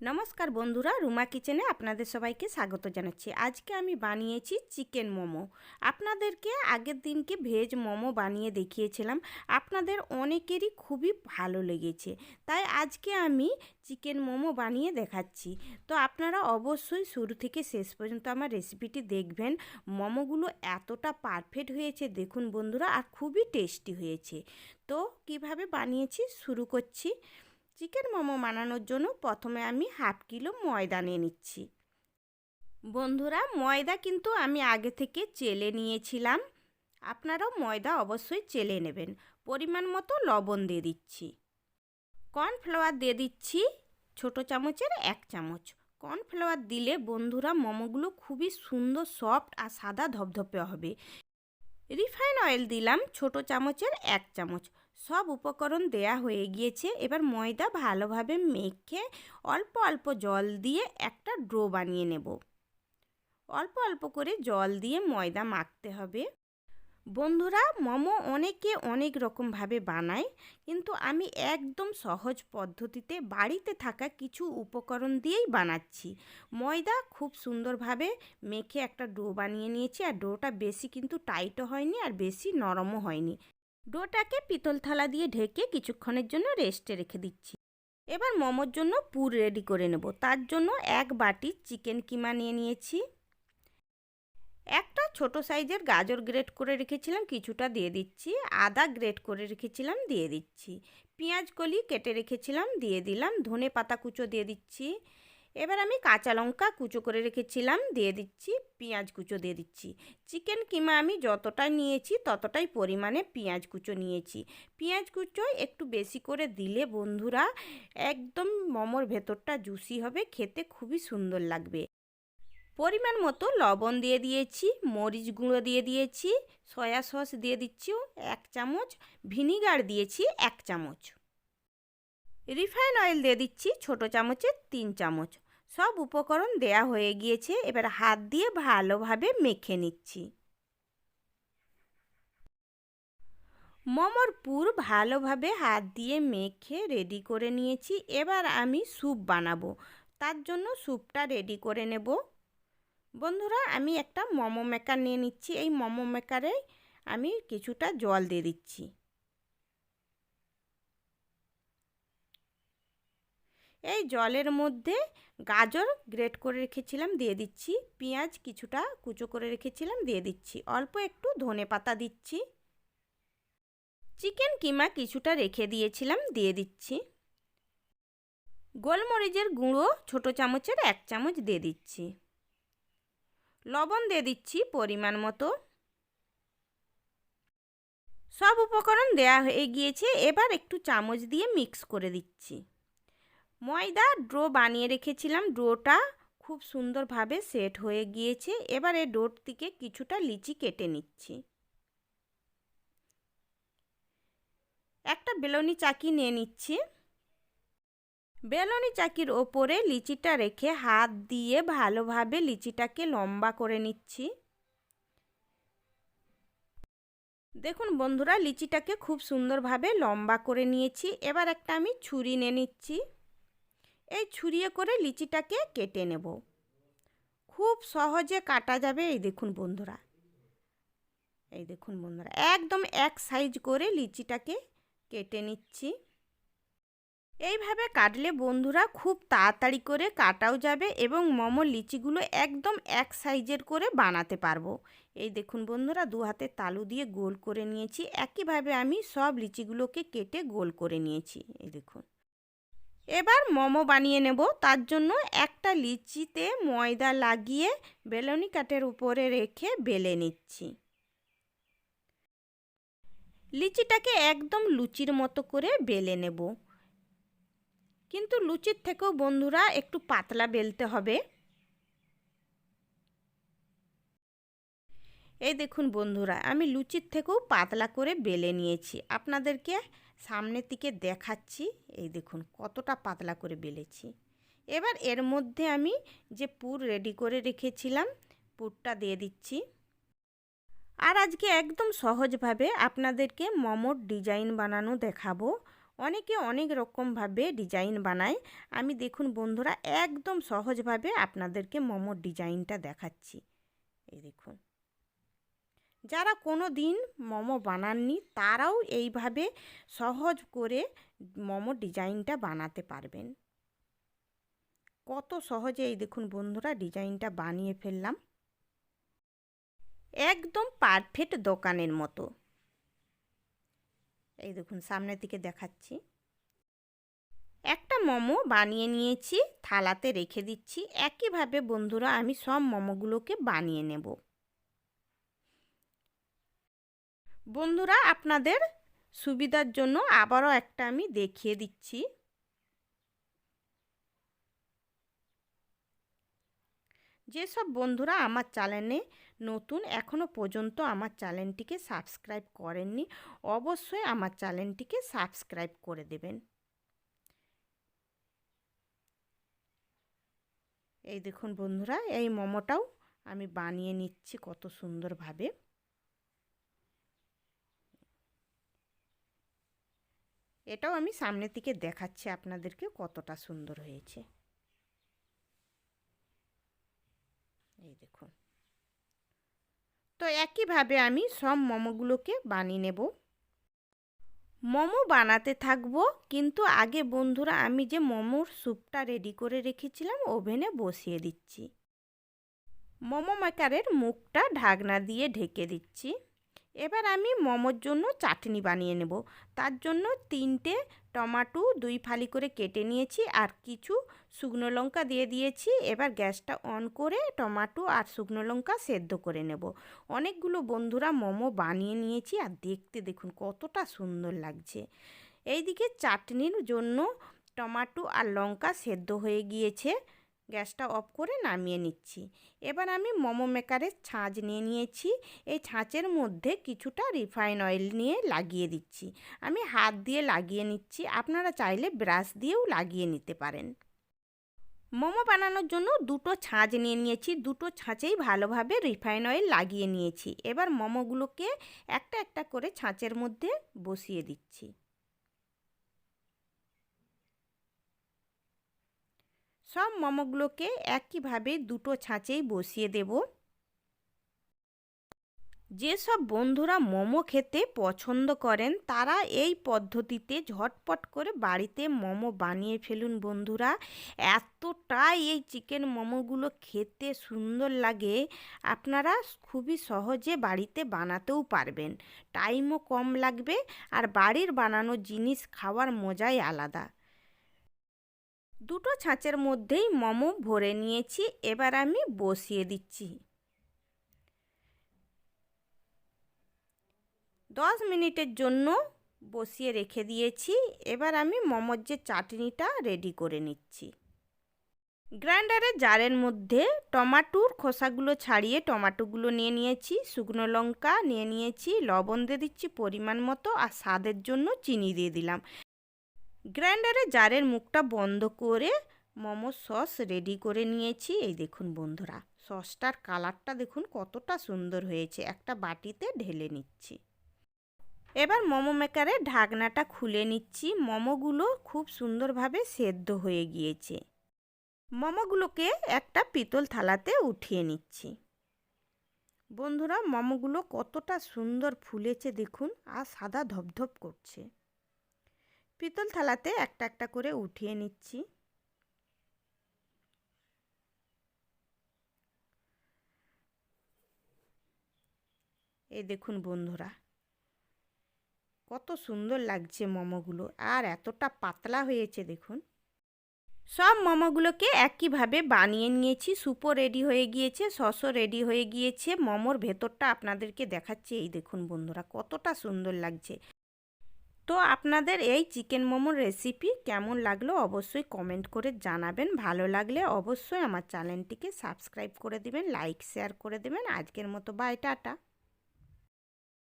নমস্কার বন্ধুরা, রুমা কিচেনে আপনাদের সবাইকে স্বাগত জানাচ্ছি। আজকে আমি বানিয়েছি চিকেন মোমো। আপনাদেরকে আগের দিনকে ভেজ মোমো বানিয়ে দেখিয়েছিলাম। আপনাদের অনেকেরই খুবই ভালো লেগেছে। তাই আজকে আমি চিকেন মোমো বানিয়ে দেখাচ্ছি। তো আপনারা অবশ্যই শুরু থেকে শেষ পর্যন্ত আমার রেসিপিটি দেখবেন। মোমোগুলো এতটা পারফেক্ট হয়েছে, দেখুন বন্ধুরা, আর খুবই টেস্টি হয়েছে। তো কীভাবে বানিয়েছি, শুরু করছি। চিকেন মোমো বানানোর জন্য প্রথমে আমি হাফ কিলো ময়দা নিয়ে নিচ্ছি। বন্ধুরা, ময়দা কিন্তু আমি আগে থেকে চেলে নিয়েছিলাম। আপনারাও ময়দা অবশ্যই চেলে নেবেন। পরিমাণ মতো লবণ দিয়ে দিচ্ছি। কর্নফ্লাওয়ার দিয়ে দিচ্ছি ছোটো চামচের এক চামচ। কর্নফ্লাওয়ার দিলে বন্ধুরা মোমোগুলো খুবই সুন্দর, সফট আর সাদা ধপধপে হবে। রিফাইন অয়েল দিলাম ছোট চামচের এক চামচ। সব উপকরণ দেয়া হয়ে গিয়েছে। এবার ময়দা ভালোভাবে মেখে অল্প অল্প জল দিয়ে একটা ড্রো বানিয়ে নেব। অল্প অল্প করে জল দিয়ে ময়দা মাখতে হবে। বন্ধুরা, মোমো অনেকে অনেক রকমভাবে বানায়, কিন্তু আমি একদম সহজ পদ্ধতিতে বাড়িতে থাকা কিছু উপকরণ দিয়েই বানাচ্ছি। ময়দা খুব সুন্দরভাবে মেখে একটা ডো বানিয়ে নিয়েছি, আর ডোটা বেশি কিন্তু টাইটও হয়নি আর বেশি নরমও হয়নি। ডোটাকে পিতল থালা দিয়ে ঢেকে কিছুক্ষণের জন্য রেস্টে রেখে দিচ্ছি। এবার মোমোর জন্য পুর রেডি করে নেব। তার জন্য এক বাটি চিকেন কিমা নিয়ে নিয়েছি। একটা ছোট সাইজের গাজর গ্রেট করে রেখেছিলাম, কিছুটা দিয়ে দিচ্ছি। আদা গ্রেট করে রেখেছিলাম, দিয়ে দিচ্ছি। পেঁয়াজ কলি কেটে রেখেছিলাম, দিয়ে দিলাম। ধনে পাতা কুচো দিয়ে দিচ্ছি। এবার আমি কাঁচা লঙ্কা কুচো করে রেখেছিলাম, দিয়ে দিচ্ছি। পেঁয়াজ কুচো দিয়ে দিচ্ছি। চিকেন কিমা আমি যতটা নিয়েছি, ততটাই পরিমাণে পেঁয়াজ কুচো নিয়েছি। পেঁয়াজ কুচো একটু বেশি করে দিলে বন্ধুরা, একদম মোমোর ভেতরটা জুসি হবে, খেতে খুবই সুন্দর লাগবে। পরিমাণ মতো লবণ দিয়ে দিয়েছি, মরিচ গুঁড়ো দিয়ে দিয়েছি, সয়া সস দিয়ে দিচ্ছি এক চামচ, ভিনিগার দিয়েছি এক চামচ। রিফাইন অয়েল দিয়ে দিচ্ছি ছোটো চামচের তিন চামচ। সব উপকরণ দেয়া হয়ে গিয়েছে, এবার হাত দিয়ে ভালোভাবে মেখে নিচ্ছি। মোমোর পুর ভালোভাবে হাত দিয়ে মেখে রেডি করে নিয়েছি, এবার আমি স্যুপ বানাবো। তার জন্য স্যুপটা রেডি করে নেব। বন্ধুরা, আমি একটা মোমো মেকার নিয়ে নিচ্ছি। এই মোমো মেকারে আমি কিছুটা জল দিয়ে দিচ্ছি। এই জলের মধ্যে গাজর গ্রেট করে রেখেছিলাম, দিয়ে দিচ্ছি। পেঁয়াজ কিছুটা কুচো করে রেখেছিলাম, দিয়ে দিচ্ছি। অল্প একটু ধনে পাতা দিচ্ছি। চিকেন কিমা কিছুটা রেখে দিয়েছিলাম, দিয়ে দিচ্ছি। গোলমরিচের গুঁড়ো ছোটো চামচের এক চামচ দিয়ে দিচ্ছি। লবণ দিয়ে দিচ্ছি পরিমাণ মতো। সব উপকরণ দেয়া হয়ে গিয়েছে, এবার একটু চামচ দিয়ে মিক্স করে দিচ্ছি। ময়দা ড্রো বানিয়ে রেখেছিলাম, ড্রোটা খুব সুন্দরভাবে সেট হয়ে গিয়েছে, এবার এই ডোর থেকে কিছুটা লিচি কেটে নিচ্ছি। একটা বেলনি চাকি নিয়ে নিচ্ছি। বেলনি চাকির ওপরে লিচিটা রেখে হাত দিয়ে ভালোভাবে লিচিটাকে লম্বা করে নিচ্ছি। দেখুন বন্ধুরা, লিচিটাকে খুব সুন্দরভাবে লম্বা করে নিয়েছি। এবার একটা আমি ছুরি নিয়ে নিচ্ছি। এই ছুরিয়ে করে লিচিটাকে কেটে নেব। খুব সহজে কাটা যাবে এই দেখুন বন্ধুরা। এই দেখুন বন্ধুরা, একদম এক সাইজ করে লিচিটাকে কেটে নিচ্ছি। এইভাবে কাটলে বন্ধুরা খুব তাড়াতাড়ি করে কাটাও যাবে এবং মোমো লিচিগুলো একদম এক সাইজের করে বানাতে পারব। এই দেখুন বন্ধুরা, দু হাতে তালু দিয়ে গোল করে নিয়েছি। একইভাবে আমি সব লিচিগুলোকে কেটে গোল করে নিয়েছি। এই দেখুন। এবার মোমো বানিয়ে নেব। তার জন্য একটা লিচিতে ময়দা লাগিয়ে বেলনি কাঠের উপরে রেখে বেলে নিচ্ছি। লিচিটাকে একদম লুচির মতো করে বেলে নেব। কিন্তু লুচির থেকেও বন্ধুরা একটু পাতলা বেলতে হবে। এই দেখুন বন্ধুরা, আমি লুচির থেকেও পাতলা করে বেলে নিয়েছি। আপনাদেরকে সামনের দিকে দেখাচ্ছি, এই দেখুন কতটা পাতলা করে বেলেছি। এবার এর মধ্যে আমি যে পুর রেডি করে রেখেছিলাম, পুরটা দিয়ে দিচ্ছি। আর আজকে একদম সহজভাবে আপনাদেরকে মোমোর ডিজাইন বানানো দেখাবো। অনেকে অনেক রকমভাবে ডিজাইন বানায়। আমি দেখুন বন্ধুরা, একদম সহজভাবে আপনাদেরকে মোমোর ডিজাইনটা দেখাচ্ছি। এই দেখুন। যারা কোনো দিন মোমো বানাননি, তারাও এইভাবে সহজ করে মোমো ডিজাইনটা বানাতে পারবেন। কত সহজে এই দেখুন বন্ধুরা, ডিজাইনটা বানিয়ে ফেললাম। একদম পারফেক্ট দোকানের মতো। এই দেখুন, সামনের দিকে দেখাচ্ছি। একটা মোমো বানিয়ে নিয়েছি, থালাতে রেখে দিচ্ছি। একইভাবে বন্ধুরা, আমি সব মোমোগুলোকে বানিয়ে নেব। বন্ধুরা, আপনাদের সুবিধার জন্য আবারও একটা আমি দেখিয়ে দিচ্ছি। যেসব বন্ধুরা আমার চ্যানেলে নতুন এখনও পর্যন্ত আমার চ্যানেলটিকে সাবস্ক্রাইব করেননি, অবশ্যই আমার চ্যানেলটিকে সাবস্ক্রাইব করে দেবেন। এই দেখুন বন্ধুরা, এই মোমোটাও আমি বানিয়ে নিচ্ছি কত সুন্দরভাবে। এটাও আমি সামনে থেকে দেখাচ্ছি আপনাদেরকে কতটা সুন্দর হয়েছে। এই দেখুন। তো একইভাবে আমি সব মোমোগুলোকে বানিয়ে নেব। মোমো বানাতে থাকব, কিন্তু আগে বন্ধুরা আমি যে মোমোর স্যুপটা রেডি করে রেখেছিলাম, ওভেনে বসিয়ে দিচ্ছি। মোমো মেকারের মুখটা ঢাকনা দিয়ে ঢেকে দিচ্ছি। এবার আমি মোমোর জন্য চাটনি বানিয়ে নেব। তার জন্য তিনটে টমাটো দুই ফালি করে কেটে নিয়েছি আর কিছু শুকনো লঙ্কা দিয়ে দিয়েছি। এবার গ্যাসটা অন করে টমাটো আর শুকনো লঙ্কা সেদ্ধ করে নেব। অনেকগুলো বন্ধুরা মোমো বানিয়ে নিয়েছি আর দেখতে দেখুন কতটা সুন্দর লাগছে। এইদিকে চাটনির জন্য টমাটো আর লঙ্কা সেদ্ধ হয়ে গিয়েছে। গ্যাসটা অফ করে নামিয়ে নিচ্ছি। এবার আমি মোমো মেকারের ছাঁচ নিয়ে নিয়েছি। এই ছাঁচের মধ্যে কিছুটা রিফাইন অয়েল নিয়ে লাগিয়ে দিচ্ছি। আমি হাত দিয়ে লাগিয়ে নিচ্ছি। আপনারা চাইলে ব্রাশ দিয়েও লাগিয়ে নিতে পারেন। মোমো বানানোর জন্য দুটো ছাঁচ নিয়ে নিয়েছি। দুটো ছাঁচেই ভালোভাবে রিফাইন অয়েল লাগিয়ে নিয়েছি। এবার মোমোগুলোকে একটা একটা করে ছাঁচের মধ্যে বসিয়ে দিচ্ছি। সব মোমোগুলোকে একইভাবে দুটো ছাঁচেই বসিয়ে দেব। যেসব বন্ধুরা মোমো খেতে পছন্দ করেন, তারা এই পদ্ধতিতে ঝটপট করে বাড়িতে মোমো বানিয়ে ফেলুন বন্ধুরা। এতটাই এই চিকেন মোমোগুলো খেতে সুন্দর লাগে, আপনারা খুবই সহজে বাড়িতে বানাতেও পারবেন। টাইমও কম লাগবে আর বাড়ির বানানো জিনিস খাওয়ার মজাই আলাদা। দুটো ছাঁচের মধ্যেই মোমো ভরে নিয়েছি, এবার আমি বসিয়ে দিচ্ছি। দশ মিনিটের জন্য বসিয়ে রেখে দিয়েছি, এবার আমি মোমোর যে চাটনিটা রেডি করে নিচ্ছি। গ্রাইন্ডারে জারের মধ্যে টমাটোর খোসাগুলো ছাড়িয়ে টমাটোগুলো নিয়ে নিয়েছি, শুকনো লঙ্কা নিয়ে নিয়েছি, লবণ দিয়ে দিচ্ছি পরিমাণ মতো, আর স্বাদের জন্য চিনি দিয়ে দিলাম। গ্রাইন্ডারে জারের মুখটা বন্ধ করে মোমো সস রেডি করে নিয়েছি। এই দেখুন বন্ধুরা, সসটার কালারটা দেখুন কতটা সুন্দর হয়েছে। একটা বাটিতে ঢেলে নিচ্ছি। এবার মোমো মেকারে ঢাকনাটা খুলে নিচ্ছি। মোমোগুলো খুব সুন্দরভাবে সেদ্ধ হয়ে গিয়েছে। মোমোগুলোকে একটা পিতল থালাতে উঠিয়ে নিচ্ছি। বন্ধুরা, মোমোগুলো কতটা সুন্দর ফুলেছে দেখুন, আর সাদা ধপধপ করছে। পিতল থালাতে একটা একটা করে উঠিয়ে নিচ্ছি। এই দেখুন বন্ধুরা, কত সুন্দর লাগছে মোমোগুলো, আর এতটা পাতলা হয়েছে দেখুন। সব মোমোগুলোকে একইভাবে বানিয়ে নিয়েছি সুপো রেডি হয়ে গিয়েছে, সসও রেডি হয়ে গিয়েছে, মোমোর ভেতরটা আপনাদেরকে দেখাচ্ছি। এই দেখুন বন্ধুরা, কতটা সুন্দর লাগছে। তো আপনাদের এই চিকেন মোমোর রেসিপি কেমন লাগল অবশ্যই কমেন্ট করে জানাবেন। ভালো লাগলে অবশ্যই আমার চ্যানেলটিকে সাবস্ক্রাইব করে দিবেন লাইক শেয়ার করে দেবেন। আজকের মতো বাই টাটা।